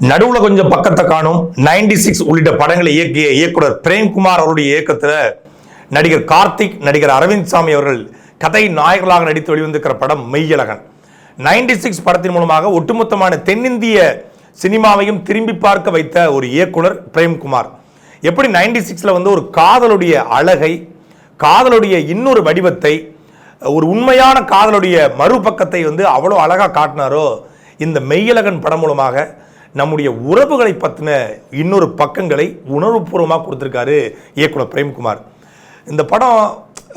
நடுவுல கொஞ்சம் பக்கத்தை காணும். 96 சிக்ஸ் உள்ளிட்ட படங்களை இயக்கிய இயக்குனர் பிரேம்குமார் அவருடைய இயக்கத்தில் நடிகர் கார்த்திக் நடிகர் அரவிந்த் சாமி அவர்கள் கதை நாயகர்களாக நடித்து வெளிவந்திருக்கிற படம் மெய்யழகன். 96 சிக்ஸ் படத்தின் மூலமாக ஒட்டுமொத்தமான தென்னிந்திய சினிமாவையும் திரும்பி பார்க்க வைத்த ஒரு இயக்குனர் பிரேம்குமார். எப்படி 96 சிக்ஸில் வந்து ஒரு காதலுடைய அழகை காதலுடைய இன்னொரு வடிவத்தை ஒரு உண்மையான காதலுடைய மறுபக்கத்தை வந்து அவ்வளோ அழகாக காட்டினாரோ இந்த மெய்யழகன் படம் மூலமாக நம்முடைய உறவுகளை பற்றின இன்னொரு பக்கங்களை உணர்வுபூர்வமாக கொடுத்துருக்காரு இயக்குனர் பிரேம்குமார். இந்த படம்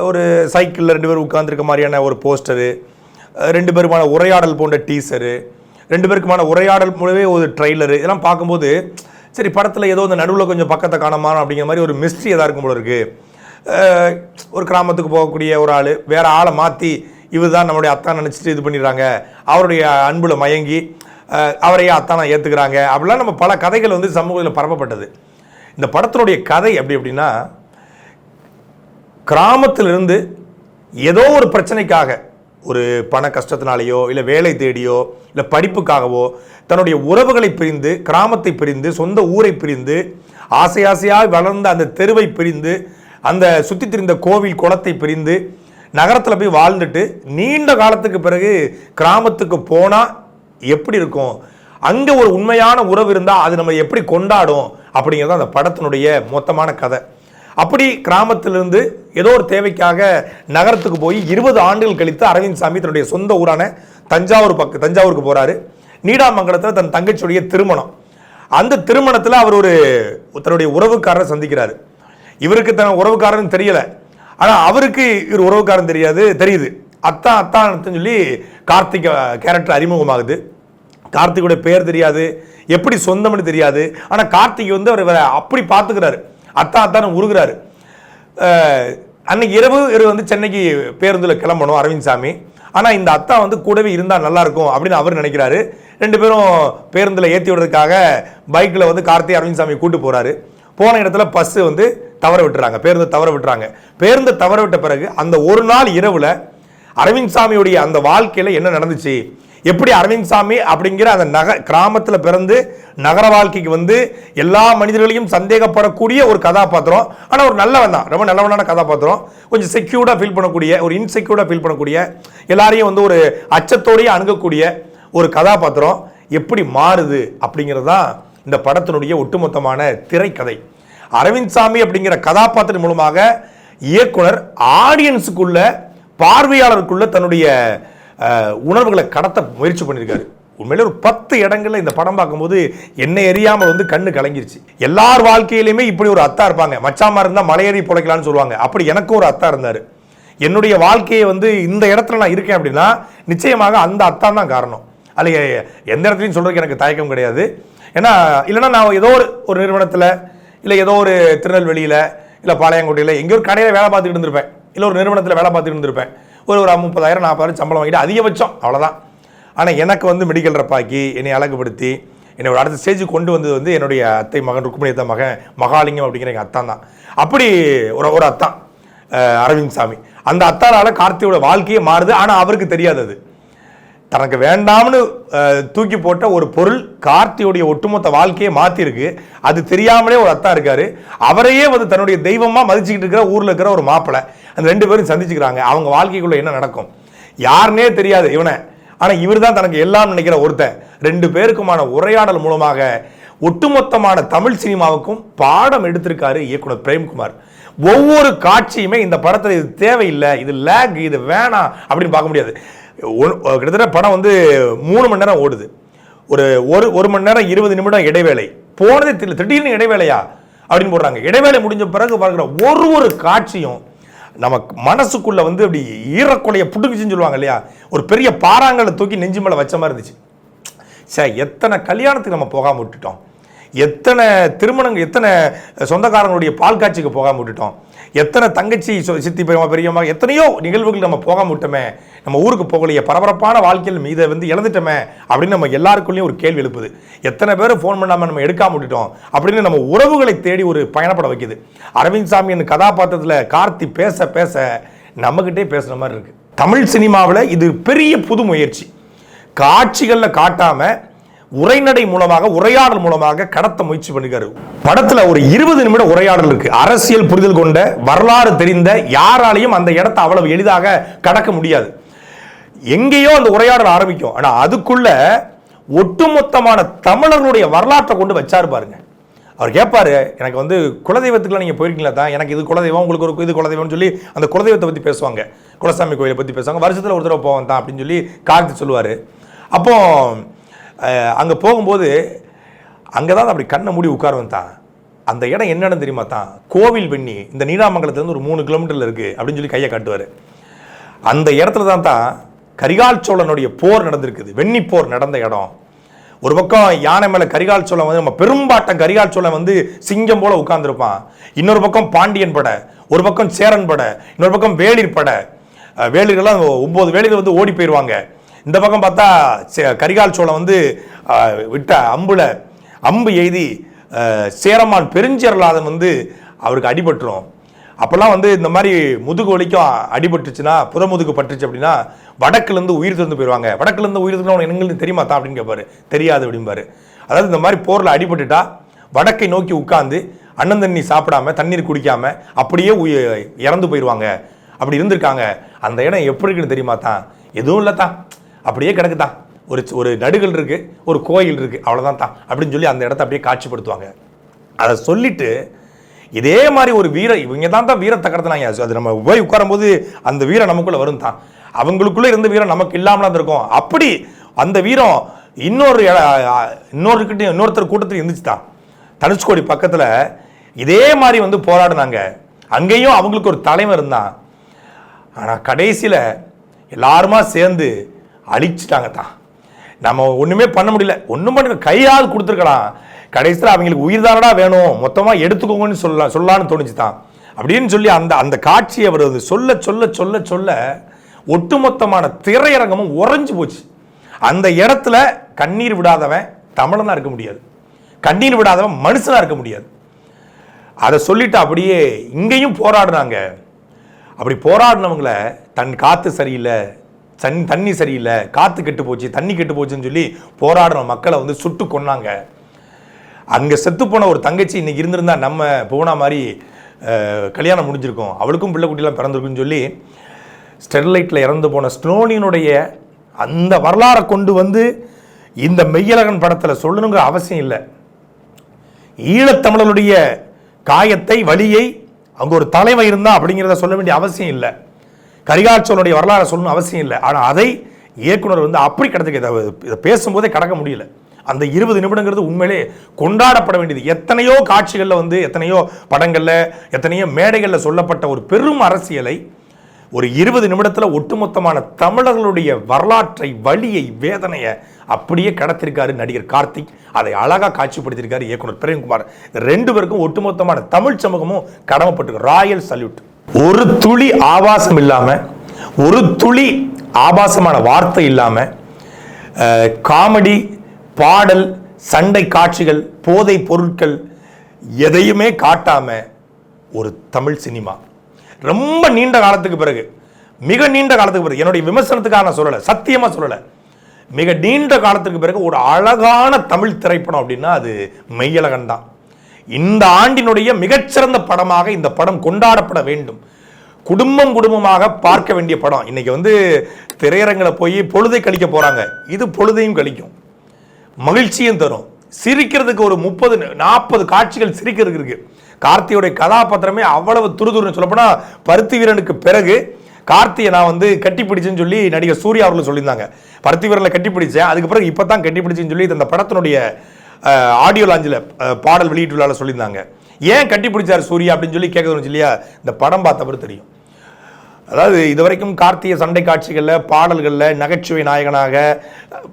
ஒரு சைக்கிளில் ரெண்டு பேரும் உட்காந்துருக்க மாதிரியான ஒரு போஸ்டரு ரெண்டு பேருமான உரையாடல் போன்ற டீசரு ரெண்டு பேருக்குமான உரையாடல் மூலவே ஒரு ட்ரெய்லரு இதெல்லாம் பார்க்கும்போது சரி படத்தில் ஏதோ இந்த நடுவில் கொஞ்சம் பக்கத்தை காணமா அப்படிங்கிற மாதிரி ஒரு மிஸ்ட்ரி எதாக இருக்கும் போல இருக்குது ஒரு கிராமத்துக்கு போகக்கூடிய ஒரு ஆள் வேறு ஆளை மாற்றி இவர் தான் நம்மளுடைய அத்தான் நினச்சிட்டு இது பண்ணிடுறாங்க. அவருடைய அன்பில் மயங்கி அவரையே அத்தானா ஏற்றுக்கிறாங்க அப்படிலாம் நம்ம பல கதைகள் வந்து சமூகத்தில் பரப்பப்பட்டது. இந்த படத்தினுடைய கதை எப்படி அப்படின்னா கிராமத்திலிருந்து ஏதோ ஒரு பிரச்சனைக்காக ஒரு பண கஷ்டத்தினாலேயோ இல்லை வேலை தேடியோ இல்லை படிப்புக்காகவோ தன்னுடைய உறவுகளை பிரிந்து கிராமத்தை பிரிந்து சொந்த ஊரை பிரிந்து ஆசை ஆசையாக வளர்ந்த அந்த தெருவை பிரிந்து அந்த சுற்றி திரிந்த கோவில் குளத்தை பிரிந்து நகரத்தில் போய் வாழ்ந்துட்டு நீண்ட காலத்துக்கு பிறகு கிராமத்துக்கு போனால் எப்படி இருக்கும்? அங்கே ஒரு உண்மையான உறவு இருந்தால் அது நம்ம எப்படி கொண்டாடும்? அப்படிங்கிறது அந்த படத்தினுடைய மொத்தமான கதை. அப்படி கிராமத்திலிருந்து ஏதோ ஒரு தேவைக்காக நகரத்துக்கு போய் இருபது ஆண்டுகள் கழித்து அரவிந்த் சாமி தன்னுடைய சொந்த ஊரான தஞ்சாவூர் பக்க தஞ்சாவூருக்கு போகிறாரு நீடாமங்கலத்தில் தன் தங்கச்சியுடைய திருமணம். அந்த திருமணத்தில் அவர் ஒரு தன்னுடைய உறவுக்காரரை சந்திக்கிறார். இவருக்கு தன் உறவுக்காரன் தெரியலை. ஆனால் அவருக்கு இவர் உறவுக்காரன் தெரியாது தெரியுது. அத்தான் அத்தான் சொல்லி கார்த்திக் கேரக்டர் அறிமுகமாகுது. கார்த்திகோட பேர் தெரியாது. எப்படி சொந்தம்னு தெரியாது. ஆனால் கார்த்திக் வந்து அவர் அப்படி பார்த்துக்கிறாரு. அத்தா அத்தான் உருகிறாரு. அன்னைக்கு இரவு இரவு வந்து சென்னைக்கு பேருந்தில் கிளம்பணும் அரவிந்த் சாமி. ஆனால் இந்த அத்தா வந்து கூடவே இருந்தால் நல்லாயிருக்கும் அப்படின்னு அவர் நினைக்கிறாரு. ரெண்டு பேரும் பேருந்தில் ஏற்றி விடுறதுக்காக பைக்கில் வந்து கார்த்தி அரவிந்த் சாமி கூட்டு போகிறாரு போன இடத்துல பஸ்ஸு வந்து தவற விட்டுறாங்க. பேருந்து தவற விட்டுறாங்க. பேருந்து தவற விட்ட பிறகு அந்த ஒரு நாள் இரவில் அரவிந்த் சாமியுடைய அந்த வாழ்க்கையில் என்ன நடந்துச்சு? எப்படி அரவிந்த் சாமி அப்படிங்கிற அந்த நக கிராமத்தில் பிறந்து நகர வாழ்க்கைக்கு வந்து எல்லா மனிதர்களையும் சந்தேகப்படக்கூடிய ஒரு கதாபாத்திரம். ஆனால் ஒரு நல்லவன் தான். ரொம்ப நல்லவனான கதாபாத்திரம். கொஞ்சம் செக்யூர்டாக ஃபீல் பண்ணக்கூடிய ஒரு இன்செக்யூர்டாக ஃபீல் பண்ணக்கூடிய எல்லாரையும் வந்து ஒரு அச்சத்தோடையே அணுகக்கூடிய ஒரு கதாபாத்திரம். எப்படி மாறுது அப்படிங்கிறது தான் இந்த படத்தினுடைய ஒட்டுமொத்தமான திரைக்கதை. அரவிந்த் சாமி அப்படிங்கிற கதாபாத்திரம் மூலமாக இயக்குனர் ஆடியன்ஸுக்குள்ள பார்வையாளருக்குள்ள தன்னுடைய உணர்வுகளை கடத்த முயற்சி பண்ணியிருக்காரு உண்மையிலே ஒரு பத்து இடங்களில் இந்த படம் பார்க்கும்போது என்னை எரியாமல் வந்து கண்ணு கலங்கிருச்சு. எல்லார் வாழ்க்கையிலையுமே இப்படி ஒரு அத்தா இருப்பாங்க. மச்சாமா இருந்தால் மலையேறி பிழைக்கலாம்னு சொல்லுவாங்க. அப்படி எனக்கும் ஒரு அத்தா இருந்தார். என்னுடைய வாழ்க்கையை வந்து இந்த இடத்துல நான் இருக்கேன் அப்படின்னா நிச்சயமாக அந்த அத்தான் தான் காரணம். அல்ல எந்த இடத்துலையும் சொல்கிறதுக்கு எனக்கு தயக்கம் கிடையாது. ஏன்னா இல்லைன்னா நான் ஏதோ ஒரு ஒரு நிறுவனத்தில் இல்லை ஏதோ ஒரு திருநெல்வேலியில் இல்லை பாளையங்கோட்டையில் எங்கேயோ ஒரு கடையில் வேலை பார்த்துக்கிட்டு இருந்திருப்பேன். இல்லை ஒரு நிறுவனத்தில் வேலை பார்த்துட்டு இருந்திருப்பேன். ஒரு ஒரு முப்பதாயிரம் நாற்பதாயிரம் சம்பளம் வாங்கிட்டு அதிகபட்சம் அவ்வளோதான் ஆனால் எனக்கு வந்து மெடிக்கல் ரப்பாக்கி என்னை அழகுபடுத்தி என்னை ஒரு அடுத்த ஸ்டேஜுக்கு கொண்டு வந்தது வந்து என்னுடைய அத்தை மகன் ருக்மணி அத்தை மகன் மகாலிங்கம் அப்படிங்கிற எங்கள் அத்தான் தான். அப்படி ஒரு ஒரு அத்தான் அரவிந்த் சாமி. அந்த அத்தானால் கார்த்தியோட வாழ்க்கையே மாறுது. ஆனால் அவருக்கு தெரியாது அது. தனக்கு வேண்டாம்னு தூக்கி போட்ட ஒரு பொருள் கார்த்தியோடைய ஒட்டுமொத்த வாழ்க்கையை மாற்றிருக்கு அது தெரியாமலே ஒரு அத்தா இருக்காரு. அவரையே வந்து தன்னுடைய தெய்வமாக மதிச்சுக்கிட்டு இருக்கிற ஊரில் இருக்கிற ஒரு மாப்பிள்ளை அந்த ரெண்டு பேரும் சந்திச்சுக்கிறாங்க. அவங்க வாழ்க்கைக்குள்ளே என்ன நடக்கும்? யாருன்னே தெரியாது இவனை. ஆனால் இவர் தான் தனக்கு எல்லாம் நினைக்கிற ஒருத்தன். ரெண்டு பேருக்குமான உரையாடல் மூலமாக ஒட்டுமொத்தமான தமிழ் சினிமாவுக்கும் பாடம் எடுத்திருக்காரு இயக்குனர் பிரேம்குமார். ஒவ்வொரு காட்சியுமே இந்த படத்தில் இது தேவையில்லை இது லேக் இது வேணாம் அப்படின்னு பார்க்க முடியாது. ஒ- கிட்டத்தட்ட படம் வந்து மூணு மணி நேரம் ஓடுது. ஒரு ஒரு ஒரு மணி நேரம் இருபது நிமிடம் இடைவேளை. போனதே திடீர்னு இடைவேளையா? அப்படின்னு போடுறாங்க. இடைவேளை முடிஞ்ச பிறகு பார்க்குற ஒரு ஒரு காட்சியும் நமக்கு மனசுக்குள்ள வந்து அப்படி ஈரக்குலைய புட்டுக்குச்சுன்னு சொல்லுவாங்க இல்லையா? ஒரு பெரிய பாறாங்கலை தூக்கி நெஞ்சு மேலே வச்ச மாதிரி இருந்துச்சு. சார் எத்தனை கல்யாணத்துக்கு நம்ம போகாமல் விட்டுட்டோம்? எத்தனை திருமணங்கள் எத்தனை சொந்தக்காரங்களுடைய பால் காட்சிக்கு போகாமல் விட்டுட்டோம்? எத்தனை தங்கச்சி சித்தி பெரியமா பெரியம்மா எத்தனையோ நிகழ்வுகள் நம்ம போகாமல் விட்டோமே? நம்ம ஊருக்கு போகலையே பரபரப்பான வாழ்க்கையில் மீதை வந்து இழந்துட்டோமே? அப்படின்னு நம்ம எல்லாருக்குள்ளேயும் ஒரு கேள்வி எழுப்புது. எத்தனை பேர் ஃபோன் பண்ணாமல் நம்ம எடுக்காம விட்டுட்டோம்? அப்படின்னு நம்ம உறவுகளை தேடி ஒரு பயணப்பட வைக்குது. அரவிந்த் சாமி என் கதாபாத்திரத்தில் கார்த்தி பேச பேச நம்மக்கிட்டே பேசுகிற மாதிரி இருக்குது தமிழ் சினிமாவில் இது பெரிய புது முயற்சி. காட்சிகளில் காட்டாமல் உரைநடை மூலமாக உரையாடல் மூலமாக கடத்த முயற்சி பண்ணிருக்காரு படத்துல ஒரு இருபது நிமிட உரையாடல் இருக்கு. அரசியல் புரிதல் கொண்ட வரலாறு தெரிந்த யாராலையும் அந்த இடத்தை அவ்வளவு எளிதாக கடக்க முடியாது. எங்கேயோ அந்த உரையாடல் ஆரம்பிக்கும். ஆனா அதுக்குள்ள ஒட்டுமொத்தமான தமிழர்களுடைய வரலாற்றை கொண்டு வச்சாரு பாருங்க. அவர் கேட்பாரு எனக்கு வந்து குலதெய்வத்துக்குலாம் நீங்கள் போயிருக்கீங்களா தான் எனக்கு இது குலதெய்வம் உங்களுக்கு ஒரு இது குலதெய்வம்னு சொல்லி அந்த குலதெய்வத்தை பற்றி பேசுவாங்க. குலசாமி கோயிலை பற்றி பேசுவாங்க. வருஷத்தில் ஒரு தடவை போவேன் தான் அப்படின்னு சொல்லி கார்த்தி சொல்லுவார். அப்போ அங்கே போகும்போது அங்கே தான் அப்படி கண்ணை மூடி உட்காருவேன் தான் அந்த இடம் என்னன்னு தெரியுமா தான்? கோவில் வெண்ணி. இந்த நீடாமங்கலத்துலேருந்து ஒரு மூணு கிலோமீட்டரில் இருக்குது அப்படின்னு சொல்லி கையை காட்டுவார். அந்த இடத்துல தான் தான் கரிகால் சோழனுடைய போர் நடந்திருக்குது. வெண்ணி போர் நடந்த இடம். ஒரு பக்கம் யானை மேலே கரிகால் சோழன் வந்து நம்ம பெரும்பாட்டம் கரிகால் சோழன் வந்து சிங்கம் போல உட்காந்துருப்பான் இன்னொரு பக்கம் பாண்டியன் படை ஒரு பக்கம் சேரன் படை இன்னொரு பக்கம் வேளிர் படை. அஹ் வேளிர்கள்லாம் ஒன்பது வந்து ஓடி போயிடுவாங்க இந்த பக்கம் பார்த்தா சே- கரிகால் சோழன் வந்து விட்ட அம்புல அம்பு எய்தி சேரமான் பெருஞ்சேரலாதன் வந்து அவருக்கு அடிபட்டுரும். அப்போல்லாம் வந்து இந்த மாதிரி முதுகு வலிக்கும் அடிபட்டுச்சுன்னா புறமுதுகு பட்டுச்சு அப்படின்னா வடக்குலேருந்து உயிர் திறந்து போயிடுவாங்க. வடக்குலேருந்து உயிர் திறந்து எங்களுக்கு தெரியுமா தான் அப்படின்னு கேட்பாரு தெரியாது அப்படிம்பாரு. அதாவது இந்த மாதிரி போரில் அடிபட்டுட்டா வடக்கை நோக்கி உட்காந்து அண்ணன் தண்ணி சாப்பிடாம தண்ணீர் குடிக்காம அப்படியே உயி- இறந்து போயிடுவாங்க. அப்படி இருந்திருக்காங்க. அந்த இடம் எப்படி இருக்குன்னு தெரியுமா தான் எதுவும் இல்லை தான் அப்படியே கிடக்குதான் ஒரு ஒரு நடுகள் இருக்குது ஒரு கோயில் இருக்குது அவ்வளோதான் தான் அப்படின்னு சொல்லி அந்த இடத்த அப்படியே காட்சிப்படுத்துவாங்க. அதை சொல்லிட்டு இதே மாதிரி ஒரு வீர இவங்க தான் தான் வீரத்தை கடத்தினாங்க. அது நம்ம போய் உட்காரும்போது அந்த வீரம் நமக்குள்ளே வரும் தான். அவங்களுக்குள்ளே இருந்த வீரம் நமக்கு இல்லாமல் இருந்திருக்கும் அப்படி அந்த வீரம் இன்னொரு இட- இன்னொருக்கிட்ட இன்னொருத்தர் கூட்டத்தில் இருந்துச்சு தான். தனுஷ்கோடி பக்கத்தில் இதே மாதிரி வந்து போராடினாங்க. அங்கேயும் அவங்களுக்கு ஒரு தலைவர் இருந்தான். ஆனால் கடைசியில் எல்லாருமா சேர்ந்து அழிச்சிட்டாங்க தான் நம்ம ஒன்றுமே பண்ண முடியல. ஒன்றும் பண்ண கையால் கொடுத்துருக்கலாம் கடைசியில் அவங்களுக்கு உயிர் தானடா வேணும். மொத்தமாக எடுத்துக்கோங்கன்னு சொல்லலாம் சொல்லலான்னு தோணுச்சு தான் அப்படின்னு சொல்லி அந்த அந்த காட்சியை அவர் வந்து சொல்ல சொல்ல சொல்ல சொல்ல ஒட்டுமொத்தமான திரையரங்கமும் உறைஞ்சு போச்சு. அந்த இடத்துல கண்ணீர் விடாதவன் தமிழனாக இருக்க முடியாது. கண்ணீர் விடாதவன் மனுஷனாக இருக்க முடியாது. அதை சொல்லிட்டு அப்படியே இங்கேயும் போராடுனாங்க. அப்படி போராடினவங்கள தன் காத்து சரியில்லை. தன் தண்ணி சரியில்லை. காற்று கெட்டு போச்சு தண்ணி கெட்டு போச்சுன்னு சொல்லி போராடுற மக்களை வந்து சுட்டு கொன்னாங்க. அங்கே செத்து போன ஒரு தங்கச்சி இன்னைக்கு இருந்திருந்தா நம்ம போன மாதிரி கல்யாணம் முடிஞ்சிருக்கோம். அவளுக்கும் பிள்ளை குட்டிலாம் பிறந்திருக்குன்னு சொல்லி ஸ்டெர்லைட்டில் இறந்து போன ஸ்னோனியினுடைய அந்த வரலாறை கொண்டு வந்து இந்த மெய்யழகன் படத்தில் சொல்லணுங்கிற அவசியம் இல்லை. ஈழத்தமிழருடைய காயத்தை வலியை அங்கே ஒரு தலைமை இருந்தா அப்படிங்கிறத சொல்ல வேண்டிய அவசியம் இல்லை. கரிகாட்சோனுடைய வரலாறு சொல்லணும் அவசியம் இல்லை. ஆனால் அதை இயக்குனர் வந்து அப்படி கடத்துக்கு இதை இதை பேசும்போதே கடக்க முடியல. அந்த இருபது நிமிடங்கிறது உண்மையிலே கொண்டாடப்பட வேண்டியது. எத்தனையோ காட்சிகளில் வந்து எத்தனையோ படங்களில் எத்தனையோ மேடைகளில் சொல்லப்பட்ட ஒரு பெரும் அரசியலை ஒரு இருபது நிமிடத்தில் ஒட்டுமொத்தமான தமிழர்களுடைய வரலாற்றை வழியை வேதனையை அப்படியே கடத்திருக்காரு நடிகர் கார்த்திக். அதை அழகாக காட்சிப்படுத்தியிருக்காரு இயக்குனர் பிரேம்குமார். ரெண்டு பேருக்கும் ஒட்டுமொத்தமான தமிழ் சமூகமும் கடமைப்பட்டிருக்கு. Royal salute. ஒரு துளி ஆபாசம் இல்லாமல் ஒரு துளி ஆபாசமான வார்த்தை இல்லாமல் காமெடி பாடல் சண்டை காட்சிகள் போதை பொருட்கள் எதையுமே காட்டாமல் ஒரு தமிழ் சினிமா. ரொம்ப நீண்ட காலத்துக்கு பிறகு மிக நீண்ட காலத்துக்கு பிறகு என்னுடைய விமர்சனத்துக்காக நான் சொல்லலை சத்தியமாக சொல்லலை மிக நீண்ட காலத்துக்கு பிறகு ஒரு அழகான தமிழ் திரைப்படம் அப்படின்னா அது மெய்யழகன் தான் இந்த ஆண்டினுடைய மிகச்சிறந்த படமாக இந்த படம் கொண்டாடப்பட வேண்டும். குடும்பம் குடும்பமாக பார்க்க வேண்டிய படம். இன்னைக்கு வந்து திரையரங்கில் போய் பொழுதை கழிக்க போகிறாங்க இது பொழுதையும் கழிக்கும். மகிழ்ச்சியும் தரும். சிரிக்கிறதுக்கு ஒரு முப்பது நாற்பது காட்சிகள் சிரிக்கிறதுக்கு இருக்கு. கார்த்தியோடைய கதாபாத்திரமே அவ்வளவு துருதுருன்னு சொல்லப்போனால் பருத்தி வீரனுக்கு பிறகு கார்த்தியை நான் வந்து கட்டி பிடிச்சேன்னு சொல்லி நடிகர் சூர்யா அவர்கள் சொல்லியிருந்தாங்க. பருத்தி வீரனில் கட்டி பிடிச்சேன் அதுக்கு பிறகு இப்போ தான் கட்டி பிடிச்சேன்னு சொல்லி இந்த படத்தினுடைய ஆடியோ லாஞ்சில் பாடல் வெளியீட்டு சொல்லியிருந்தாங்க. ஏன் கட்டி பிடிச்சார் சூர்யா அப்படின்னு சொல்லி கேட்க தோணுச்சு இல்லையா? இந்த படம் பார்த்தப்பறம் தெரியும். அதாவது இது வரைக்கும் கார்த்திகை சண்டை காட்சிகளில் பாடல்களில் நகைச்சுவை நாயகனாக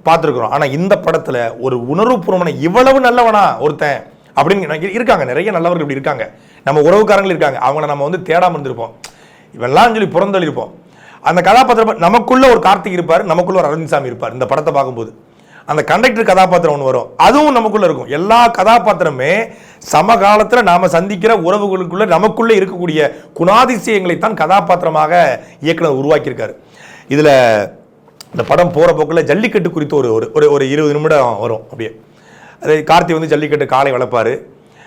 பார்த்துருக்குறோம். ஆனால் இந்த படத்தில் ஒரு உணர்வுபூர்வமான இவ்வளவு நல்லவனா ஒருத்தன் அப்படின்னு இருக்காங்க. நிறைய நல்லவர்கள் இப்படி இருக்காங்க. நம்ம உறவுக்காரங்கள் இருக்காங்க. அவங்கள நம்ம வந்து தேடாமல் இருந்திருப்போம். இவெல்லாம் சொல்லி புறந்தள்ளிருப்போம் அந்த கதாபாத்திரம் நமக்குள்ள ஒரு கார்த்திக் இருப்பார் நமக்குள்ள ஒரு அரவிந்த் சாமி இருப்பார். இந்த படத்தை பார்க்கும்போது. அந்த கண்டக்டர் கதாபாத்திரம் ஒன்று வரும். அதுவும் நமக்குள்ளே இருக்கும். எல்லா கதாபாத்திரமே சமகாலத்தில் நாம் சந்திக்கிற உறவுகளுக்குள்ளே நமக்குள்ளே இருக்கக்கூடிய குணாதிசயங்களை தான் கதாபாத்திரமாக இயக்குனர் உருவாக்கியிருக்காரு. இதில் இந்த படம் போகிற போக்கில் ஜல்லிக்கட்டு குறித்து ஒரு ஒரு- ஒரு ஒரு இருபது நிமிடம் வரும் அப்படியே. அது கார்த்தி வந்து ஜல்லிக்கட்டு காளை வளர்ப்பாரு.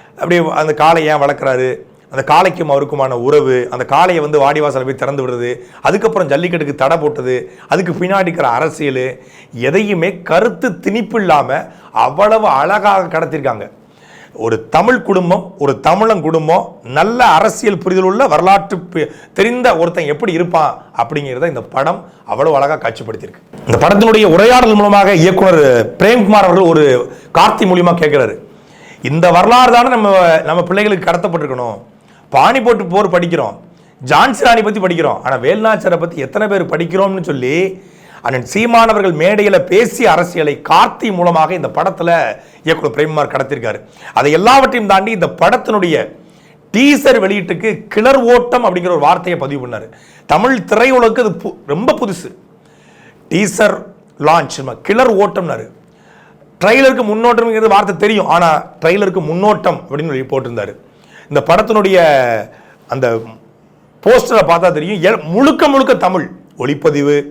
அப்படியே அந்த காளை ஏன் வளர்க்குறாரு? அந்த காளைக்கும் அவருக்குமான உறவு அந்த காளையை வந்து வாடிவாசலை போய் திறந்து விடுறது அதுக்கப்புறம் ஜல்லிக்கட்டுக்கு தடை போட்டது அதுக்கு பின்னாடி இருக்கிற அரசியல் எதையுமே கருத்து திணிப்பு இல்லாமல் அவ்வளவு அழகாக கடத்திருக்காங்க. ஒரு தமிழ் குடும்பம் ஒரு தமிழன் குடும்பம் நல்ல அரசியல் புரிதல் உள்ள வரலாற்று தெரிந்த ஒருத்தன் எப்படி இருப்பான் அப்படிங்கிறத இந்த படம் அவ்வளவு அழகாக காட்சிப்படுத்தியிருக்கு. இந்த படத்தினுடைய உரையாடல் மூலமாக இயக்குனர் பிரேம்குமார் அவர்கள் ஒரு கார்த்தி மூலியமாக கேட்குறாரு. இந்த வரலாறு தானே நம்ம நம்ம பிள்ளைகளுக்கு கடத்தப்பட்டிருக்கணும். பாணி போட்டு போர் படிக்கிறோம். ஜான்சி ராணி பற்றி படிக்கிறோம். ஆனால் வேல்நாச்சரை பற்றி எத்தனை பேர் படிக்கிறோம்னு சொல்லி அண்ணன் சீமானவர்கள் மேடையில் பேசிய அரசியலை கார்த்தி மூலமாக இந்த படத்தில் இயக்குனர் பிரேம்குமார் கடத்திருக்காரு. அதை எல்லாவற்றையும் தாண்டி இந்த படத்தினுடைய டீசர் வெளியீட்டுக்கு கிளர் ஓட்டம் அப்படிங்கிற ஒரு வார்த்தையை பதிவு பண்ணார். தமிழ் திரையுலகுக்கு அது பு- ரொம்ப புதுசு. Teaser launch கிளர் ஓட்டம்னாரு. ட்ரெய்லருக்கு முன்னோட்டம்ங்கிறது வார்த்தை தெரியும். ஆனால் ட்ரைலருக்கு முன்னோட்டம் அப்படின்னு சொல்லி போட்டிருந்தாரு இந்த படத்தினுடைய அந்த போஸ்டரை பார்த்தா தெரியும். முழுக்க முழுக்க தமிழ். ஒளிப்பதிவு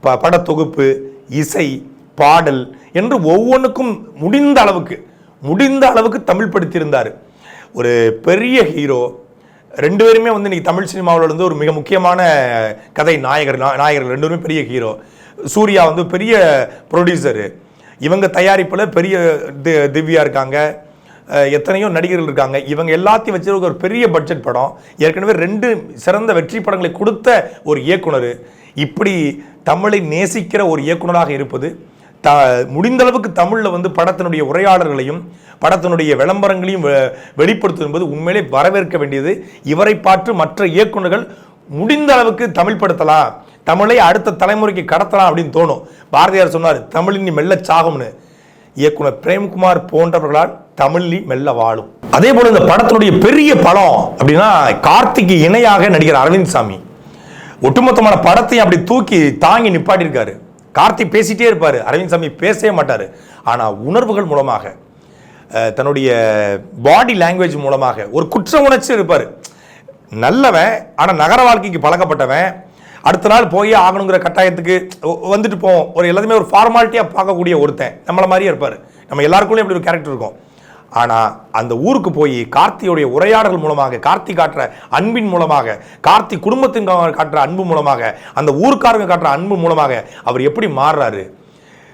ப படத்தொகுப்பு இசை பாடல் என்று ஒவ்வொன்றுக்கும் முடிந்த அளவுக்கு முடிந்த அளவுக்கு தமிழ் படுத்தியிருந்தார். ஒரு பெரிய ஹீரோ ரெண்டு பேருமே வந்து இன்னைக்கு தமிழ் சினிமாவில் வந்து ஒரு மிக முக்கியமான கதை நாயகர் நா- நாயகர்கள் ரெண்டு பேருமே பெரிய ஹீரோ. சூர்யா வந்து பெரிய ப்ரொடியூசரு இவங்க தயாரிப்பில் பெரிய தி- திவ்யா இருக்காங்க. எத்தனையோ நடிகர்கள் இருக்காங்க. இவங்க எல்லாத்தையும் வச்சு ஒரு பெரிய பட்ஜெட் படம். ஏற்கனவே ரெண்டு சிறந்த வெற்றி படங்களை கொடுத்த ஒரு இயக்குனர். இப்படி தமிழை நேசிக்கிற ஒரு இயக்குனராக இருப்பது த முடிந்தளவுக்கு தமிழில் வந்து படத்தினுடைய உரையாடல்களையும் படத்தினுடைய விளம்பரங்களையும் வெளிப்படுத்தும் என்பது உண்மையிலே வரவேற்க வேண்டியது. இவரை பார்த்து மற்ற இயக்குனர்கள் முடிந்த அளவுக்கு தமிழ் படுத்தலாம். தமிழை அடுத்த தலைமுறைக்கு கடத்தலாம் அப்படின்னு தோணும். பாரதியார் சொன்னார் தமிழின் மெல்ல சாகும்னு. இயக்குனர் பிரேம்குமார் போன்றவர்களால் தமிழி மெல்ல வாழும். அதே போல இந்த படத்தினுடைய பெரிய படம் அப்படின்னா கார்த்திக்கு இணையாக நடிகர் அரவிந்த் சாமி. ஒட்டுமொத்தமான படத்தையும் அப்படி தூக்கி தாங்கி நிப்பாட்டியிருக்காரு. கார்த்தி பேசிட்டே இருப்பார். அரவிந்த் சாமி பேசவே மாட்டார். ஆனால் உணர்வுகள் மூலமாக தன்னுடைய பாடி லாங்குவேஜ் மூலமாக ஒரு குற்ற உணர்ச்சி இருப்பார். நல்லவன் ஆனால் நகர வாழ்க்கைக்கு பழக்கப்பட்டவன். அடுத்த நாள் போய் ஆகணுங்கிற கட்டாயத்துக்கு ஒ- வந்துட்டு போவோம். ஒரு எல்லாத்தையுமே ஒரு ஃபார்மாலிட்டியாக பார்க்கக்கூடிய ஒருத்தன். நம்மளை மாதிரியே இருப்பார். நம்ம எல்லாருக்குள்ளேயும் அப்படி ஒரு கேரக்டர் இருக்கும். ஆனால் அந்த ஊருக்கு போய் கார்த்தியோடைய உரையாடல் மூலமாக கார்த்தி காட்டுற அன்பின் மூலமாக கார்த்தி குடும்பத்தின் காட்டுற அன்பு மூலமாக அந்த ஊருக்காரங்க காட்டுற அன்பு மூலமாக அவர் எப்படி மாறுறாரு?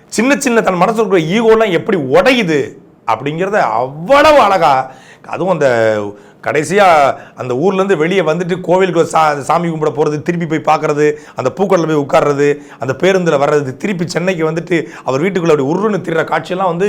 சின்ன சின்ன தன் மனசுல இருக்கிற ஈகோலாம் எப்படி உடையுது? அப்படிங்கிறத அவ்வளவு அழகாக அதுவும் அந்த கடைசியாக அந்த ஊர்லேருந்து வெளியே வந்துட்டு கோவிலுக்கு சா சாமி கும்பிட போகிறது திருப்பி போய் பார்க்குறது அந்த பூக்கடலில் போய் உட்கார்றது அந்த பேருந்தில் வர்றது திருப்பி சென்னைக்கு வந்துட்டு அவர் வீட்டுக்குள்ள அப்படி உருன்னு திரிற காட்சியெல்லாம் வந்து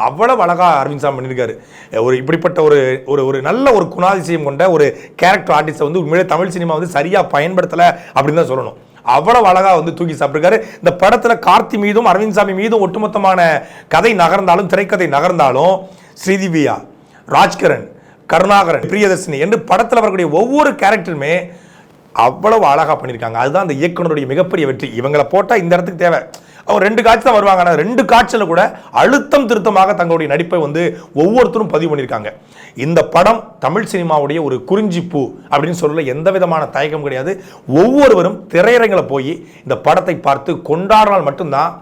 அவ்வளவு அழகாக அரவிந்த் சாமி பண்ணியிருக்காரு ஒரு இப்படிப்பட்ட ஒரு ஒரு ஒரு நல்ல ஒரு குணாதிசயம் கொண்ட ஒரு கேரக்டர் ஆர்டிஸ்ட்டை வந்து உண்மையிலே தமிழ் சினிமா வந்து சரியாக பயன்படுத்தலை அப்படின்னு தான் சொல்லணும். அவ்வளவு அழகா வந்து தூக்கி சாப்பிட்ருக்காரு இந்த படத்துல கார்த்தி மீதும் அரவிந்த் சாமி மீதும் ஒட்டுமொத்தமான கதை நகர்ந்தாலும் திரைக்கதை நகர்ந்தாலும் ஸ்ரீதிவியா ராஜ்கரன் கருணாகரன் பிரியதர்ஷினி என்று படத்தில் வரக்கூடிய ஒவ்வொரு கேரக்டருமே அவ்வளவு அழகாக பண்ணியிருக்காங்க. அதுதான் அந்த இயக்குனருடைய மிகப்பெரிய வெற்றி. இவங்களை போட்டால் இந்த இடத்துக்கு தேவை. அவங்க ரெண்டு காட்சி தான் வருவாங்க. ஆனால் ரெண்டு காட்சியில் கூட அழுத்தம் திருத்தமாக தங்களுடைய நடிப்பை வந்து ஒவ்வொருத்தரும் பதிவு பண்ணியிருக்காங்க. இந்த படம் தமிழ் சினிமாவுடைய ஒரு குறிஞ்சி பூ அப்படின்னு சொல்ல எந்த விதமான தயக்கம் கிடையாது. ஒவ்வொருவரும் திரையரங்கில் போய் இந்த படத்தை பார்த்து கொண்டாடினால் மட்டும்தான்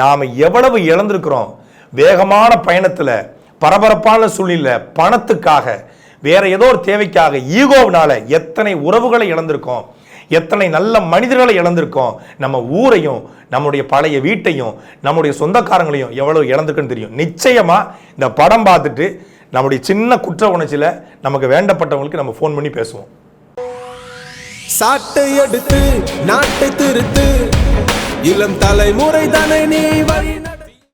நாம் எவ்வளவு இழந்திருக்கிறோம். வேகமான பயணத்தில் பரபரப்பான சூழ்நிலை பணத்துக்காக வேற ஏதோ ஒரு தேவைக்காக ஈகோவினால எத்தனை உறவுகளை இழந்திருக்கோம் எத்தனை நல்ல மனிதர்களை இழந்திருக்கோம் நம்ம ஊரையும் நம்முடைய பழைய வீட்டையும் நம்முடைய சொந்தக்காரங்களையும் எவ்வளோ இழந்திருக்குன்னு தெரியும். நிச்சயமா இந்த படம் பார்த்துட்டு நம்முடைய சின்ன குற்ற உணர்ச்சியில நமக்கு வேண்டப்பட்டவங்களுக்கு நம்ம ஃபோன் பண்ணி பேசுவோம். சாட்டை எடுத்து நாட்டை திருத்து இளம் தலைமுறை தானே நீ வழி